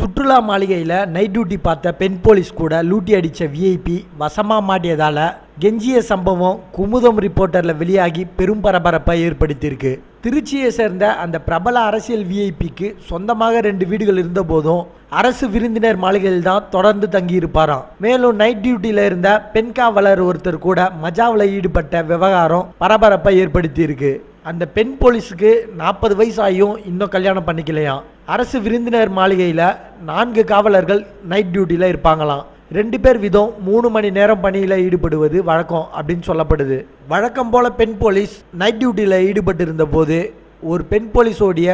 சுற்றுலா மாளிகையில் night duty பார்த்த பெண் போலீஸ் கூட லூட்டி அடித்த விஐபி வசமாக மாட்டியதால் கெஞ்சிய சம்பவம் குமுதம் ரிப்போர்ட்டரில் வெளியாகி பெரும் பரபரப்பை ஏற்படுத்தியிருக்கு. திருச்சியை சேர்ந்த அந்த பிரபல அரசியல் விஐபிக்கு சொந்தமாக ரெண்டு வீடுகள் இருந்தபோதும் அரசு விருந்தினர் மாளிகையில் தான் தொடர்ந்து தங்கியிருப்பாராம். மேலும் நைட் டியூட்டியில் இருந்த பெண் காவலர் ஒருத்தர் கூட மஜாவில் ஈடுபட்ட விவகாரம் பரபரப்பை ஏற்படுத்தியிருக்கு. அந்த பெண் போலீஸுக்கு நாற்பது வயசு ஆகியும் இன்னும் கல்யாணம் பண்ணிக்கலையாம் அரசு விருந்தினர் மாளிகையில் நான்கு காவலர்கள் நைட் டியூட்டியில் இருப்பாங்களாம். ரெண்டு பேர் விதம் மூணு மணி நேரம் பணியில் ஈடுபடுவது வழக்கம் அப்படின்னு சொல்லப்படுது. வழக்கம் போல பெண் போலீஸ் நைட் டியூட்டியில் ஈடுபட்டு இருந்த போது ஒரு பெண் போலீஸோடைய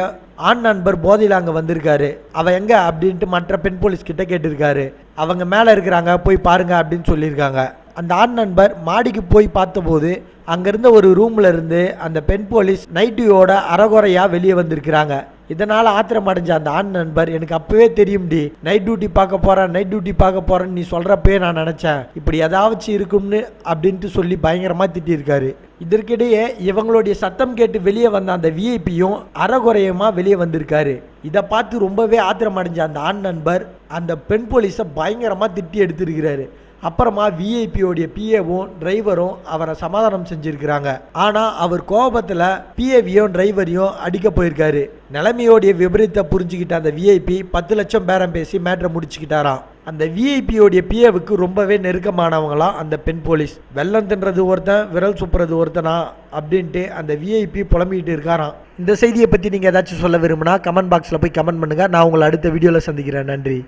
ஆண் நண்பர் போதையில் அங்கே வந்திருக்காரு. அவன் எங்கே அப்படின்ட்டு மற்ற பெண் போலீஸ் கிட்ட கேட்டிருக்காரு. அவங்க மேலே இருக்கிறாங்க போய் பாருங்க அப்படின்னு சொல்லியிருக்காங்க. அந்த ஆண் நண்பர் மாடிக்கு போய் பார்த்தபோது அங்கிருந்த ஒரு ரூம்ல இருந்து அந்த பெண் போலீஸ் நைட்டியோட அறகுறையா வெளியே வந்திருக்கிறாங்க. இதனால ஆத்திரம் அடைஞ்ச அந்த ஆண் நண்பர் எனக்கு அப்பவே தெரியும்டி. நைட் டியூட்டி பார்க்க போறேன் நைட் டியூட்டி பார்க்க போறேன்னு நீ சொல்கிறப்பே நான் நினைச்சேன். இப்படி ஏதாச்சும் இருக்கும்னு அப்படின்ட்டு சொல்லி பயங்கரமா திட்டியிருக்காரு. இதற்கிடையே இவங்களுடைய சத்தம் கேட்டு வெளியே வந்த அந்த விஐபியும் அறகுறையமாக வெளியே வந்திருக்காரு. இதை பார்த்து ரொம்பவே ஆத்திரம் அடைஞ்ச அந்த ஆண் நண்பர் அந்த பெண் போலீஸை பயங்கரமாக திட்டி எடுத்திருக்கிறாரு. அப்புறமா விஐபியோடைய பிஏவும் டிரைவரும் அவரை சமாதானம் செஞ்சிருக்கிறாங்க. ஆனா அவர் கோபத்துல பிஏவியும் டிரைவரையும் அடிக்க போயிருக்காரு. நிலைமையோடைய விபரீத்தை புரிஞ்சுக்கிட்ட அந்த விஐபி பத்து லட்சம் பேரம் பேசி மேட்ரை முடிச்சுக்கிட்டாராம். அந்த விஐபியோடைய பிஏவுக்கு ரொம்பவே நெருக்கமானவங்களாம் அந்த பெண் போலீஸ். வெள்ளம் தின்றது ஒருத்தன் விரல் சுப்புறது ஒருத்தனா அப்படின்ட்டு அந்த விஐபி புலம்பிக்கிட்டு இருக்காராம். இந்த செய்தியை பற்றி நீங்கள் ஏதாச்சும் சொல்ல விரும்புனா கமெண்ட் பாக்ஸில் போய் கமெண்ட் பண்ணுங்கள் நான் உங்களை அடுத்த வீடியோவில் சந்திக்கிறேன். நன்றி.